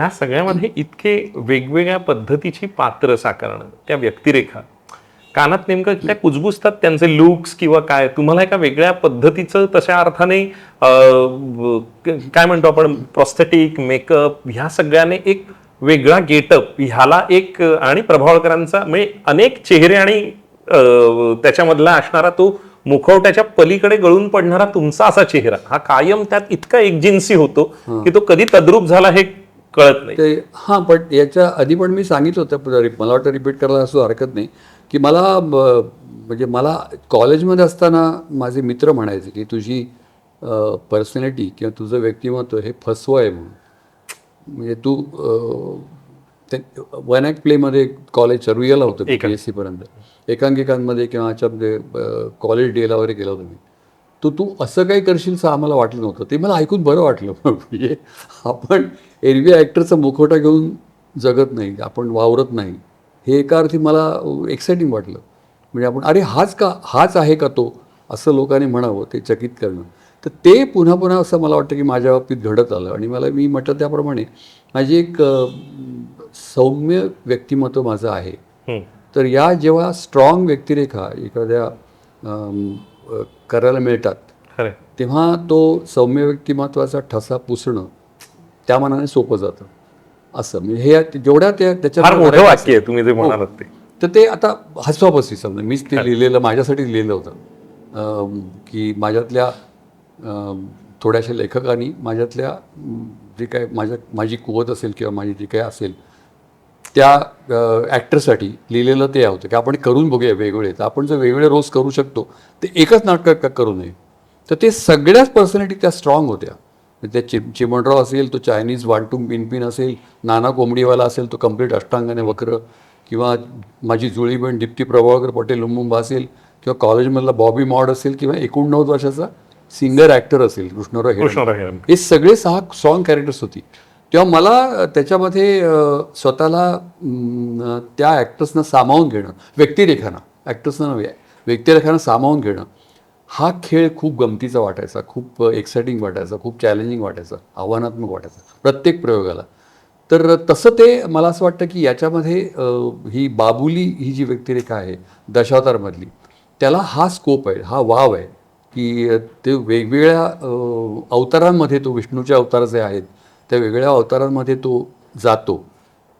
ह्या सगळ्यामध्ये इतके वेगवेगळ्या पद्धतीची पात्र साकारणं त्या व्यक्तिरेखा. कानात नेमकं त्या कुजबुजतात त्यांचे लुक्स किंवा काय? तुम्हाला एका वेगळ्या पद्धतीचं तशा अर्थाने काय म्हणतो आपण? प्रॉस्थेटिक मेकअप ह्या सगळ्याने एक वेगळा गेटअप ह्याला एक आणि प्रभावळकरांचा म्हणजे अनेक चेहरे आणि त्याच्यामधला असणारा तो मुखवट्याच्या पलीकडे गळून पडणारा तुमचा असा चेहरा. हा कायम त्यात इतका एकजिन्सी होतो की तो कधी तद्रूप झाला हे कळत नाही. ते हां पण याच्या आधी पण मी सांगितलं होतं मला वाटतं रिपीट करायला असं हरकत नाही की मला म्हणजे मला कॉलेजमध्ये असताना माझे मित्र म्हणायचे की तुझी पर्सनॅलिटी किंवा तुझं व्यक्तिमत्व हे फसवं आहे म्हणून. म्हणजे तू ते वन ॲक्ट प्लेमध्ये कॉलेज रुईला होतं पी एस सीपर्यंत एकांकिकांमध्ये किंवा ह्याच्यामध्ये कॉलेज डेला वगैरे गेला होतो मी. तो तू असं काही करशील असं आम्हाला वाटलं नव्हतं. ते मला ऐकून बरं वाटलं. म्हणजे आपण एरवी ॲक्टरचा मुखवटा घेऊन जगत नाही आपण वावरत नाही. हे एका अर्थी मला एक्साइटिंग वाटलं. म्हणजे आपण अरे हाच का हाच आहे का तो? असं लोकांनी म्हणावं ते चकित करणं. तर ते पुन्हा पुन्हा असं मला वाटतं की माझ्या बाबतीत घडत आलं. आणि मला मी म्हटलं त्याप्रमाणे माझी एक सौम्य व्यक्तिमत्व माझं आहे. तर या जेव्हा स्ट्रॉंग व्यक्तिरेखा एखाद्या करायला मिळतात. तेव्हा तो सौम्य व्यक्तिमत्वाचा ठसा पुसणं त्या मनाने सोपं जातं. असं. म्हणजे हे जेवढ्या त्या त्याच्या तुम्ही जे म्हणालात ते. तर ते आता हसवापसी समजा. मीच ते लिहिलेलं माझ्यासाठी लिहिलं होतं. की माझ्यातल्या थोड्याशा लेखकांनी माझ्यातल्या जे काय माझ्या माझी कुवत असेल किंवा माझी जी काय असेल त्या ॲक्टरसाठी लिहिलेलं ते होतं की आपण करून बघूया वेगवेगळे. तर आपण जर वेगवेगळे रोज करू शकतो ते एकच नाटक का करू नये. तर ते सगळ्याच पर्सनॅलिटी त्या स्ट्रॉंग होत्या. त्या चि चिमणराव असेल तो चायनीज वांटून पिनपिन असेल नाना कोंबडीवाला असेल तो कंप्लीट अष्टांगाने वक्र किंवा माझी जुळी बहीण दीप्ती प्रभावकर पटेल लुंबुंबा असेल किंवा कॉलेजमधला बॉबी मॉड असेल किंवा एकोणनव्वद वर्षाचा सिंगर ॲक्टर असेल कृष्णराव. हे सगळे सहा सॉन्ग कॅरेक्टर्स होती. तेव्हा मला त्याच्यामध्ये स्वतःला त्या ॲक्टर्सनं सामावून घेणं व्यक्तिरेखानं ॲक्टर्सनं नव्हे व्यक्तिरेखानं सामावून घेणं हा खेळ खूप गमतीचा वाटायचा खूप एक्साइटिंग वाटायचा खूप चॅलेंजिंग वाटायचा आव्हानात्मक वाटायचा प्रत्येक प्रयोगाला. तर तसं ते मला असं वाटतं की याच्यामध्ये ही बाबुली ही जी व्यक्तिरेखा आहे दशावतारमधली त्याला हा स्कोप आहे हा वाव आहे की ते वेगवेगळ्या अवतारांमध्ये तो विष्णूचे अवतार जे आहेत त्या वेगळ्या अवतारांमध्ये तो जातो.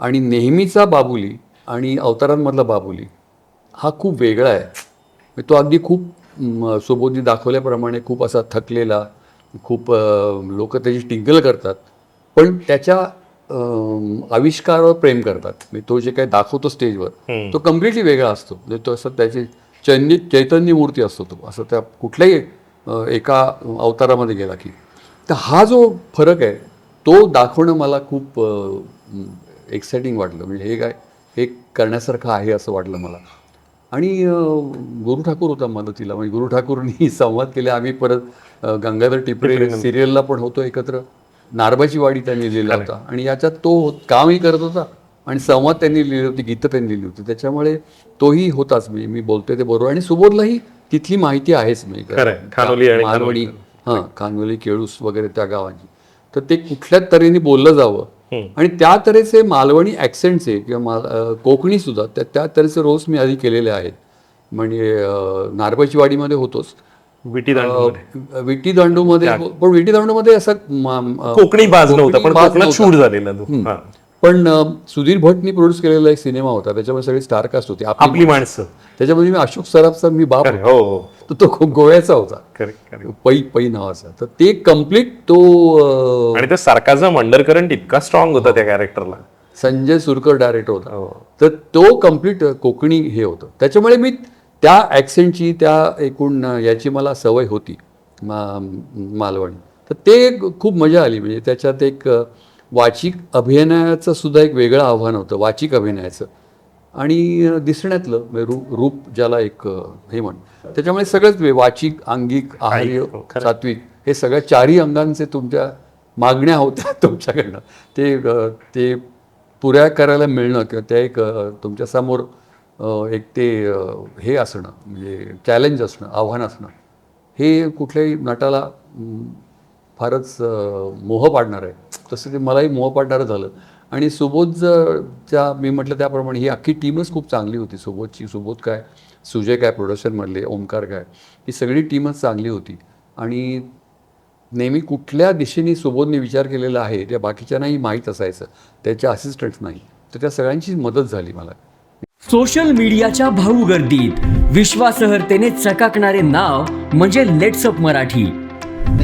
आणि नेहमीचा बाबुली आणि अवतारांमधला बाबुली हा खूप वेगळा आहे. म्हणजे तो अगदी खूप म, सुबोधनी दाखवल्याप्रमाणे खूप असा थकलेला खूप लोक त्याची टिंगल करतात. पण त्याच्या आविष्कारावर प्रेम करतात. म्हणजे तो जे काही दाखवतो स्टेजवर तो कम्प्लिटली वेगळा असतो. म्हणजे तो असं त्याची चैन्य चैतन्य मूर्ती असतो तो. असं त्या कुठल्याही एका अवतारामध्ये गेला की. तर हा जो फरक आहे तो दाखवणं मला खूप एक्साइटिंग वाटलं. म्हणजे हे काय हे करण्यासारखं आहे असं वाटलं मला. आणि गुरु ठाकूर होता मदतीला. म्हणजे गुरु ठाकूरनी संवाद केले. आम्ही परत गंगाधर टिपरे सिरियलला पण होतो एकत्र. नारबाची वाडी त्यांनी लिहिला होता. आणि याच्यात तो कामही करत होता. आणि संवाद त्यांनी लिहिली होती गीतं त्यांनी लिहिली होती. त्याच्यामुळे तोही होताच. म्हणजे मी बोलतोय ते बरोबर. आणि सुबोधलाही तिथली माहिती आहेच. म्हणजे. खानोली हां खानवली केळूस वगैरे त्या गावांची. तर ते कुठल्या तऱ्हेने बोललं जावं? आणि त्या तऱ्हेचे मालवणी ॲक्सेंटचे किंवा माल कोकणी सुद्धा त्या त्या तऱ्हेचे रोज मी आधी केलेले आहेत. म्हणजे अं, नारबाची वाडीमध्ये होतोच. विटी दांडू विटी दांडूमध्ये पण विटी दांडूमध्ये असं कोकणी बाज नव्हता पण कोकणात. शूट झालेला हा. पण सुधीर भटनी प्रोड्यूस केलेला एक सिनेमा होता त्याच्यामध्ये सगळी स्टारकास्ट होती. आपली माणसं. त्याच्यामध्ये मी अशोक सराफचा मी बाप हो हो. होतो. तो खूप गोव्याचा होता. पै पै नावाचा. तर ते कंप्लीट तो आणि ते सारखाचा अंडरकरंट इतका स्ट्रॉंग होता त्या कॅरेक्टरला संजय सुरकर डायरेक्टर होता. हो. तर तो कंप्लीट कोकणी हे होतं. त्याच्यामुळे मी त्या ॲक्सेंटची त्या एकूण याची मला सवय होती मा मालवणी. तर ते खूप मजा आली. म्हणजे त्याच्यात एक वाचिक अभिनयाचं सुद्धा एक वेगळं आव्हान होतं वाचिक अभिनयाचं. आणि दिसण्यातलं म्हणजे रूप रूप ज्याला एक हे म्हण त्याच्यामुळे सगळंच वाचिक अंगिक आहार्य सात्विक हे सगळ्या चारही अंगांचे तुमच्या मागण्या होत्या तुमच्याकडनं. ते ते पुऱ्या करायला मिळणं किंवा त्या एक अ, तुमच्यासमोर अ, एक ते हे असणं म्हणजे चॅलेंज असणं आव्हान असणं हे कुठल्याही नटाला फारच मोह पाडणार आहे. तसं ते मलाही मोह पाडणारं झालं. आणि सुबोधच्या मी म्हटलं त्याप्रमाणे ही अख्खी टीमच खूप चांगली होती. सुबोधची सुबोध काय सुजय काय प्रोडक्शनमधले ओमकार काय ही सगळी टीमच चांगली होती. आणि नेहमी कुठल्या दिशेने सुबोधने विचार केलेला आहे त्या बाकीच्यांनाही माहीत असायचं. त्याच्या असिस्टंट नाही. तर त्या सगळ्यांची मदत झाली मला. सोशल मीडियाच्या भाऊ गर्दीत विश्वासार्हतेने चकाकणारे नाव म्हणजे लेट्सअप मराठी.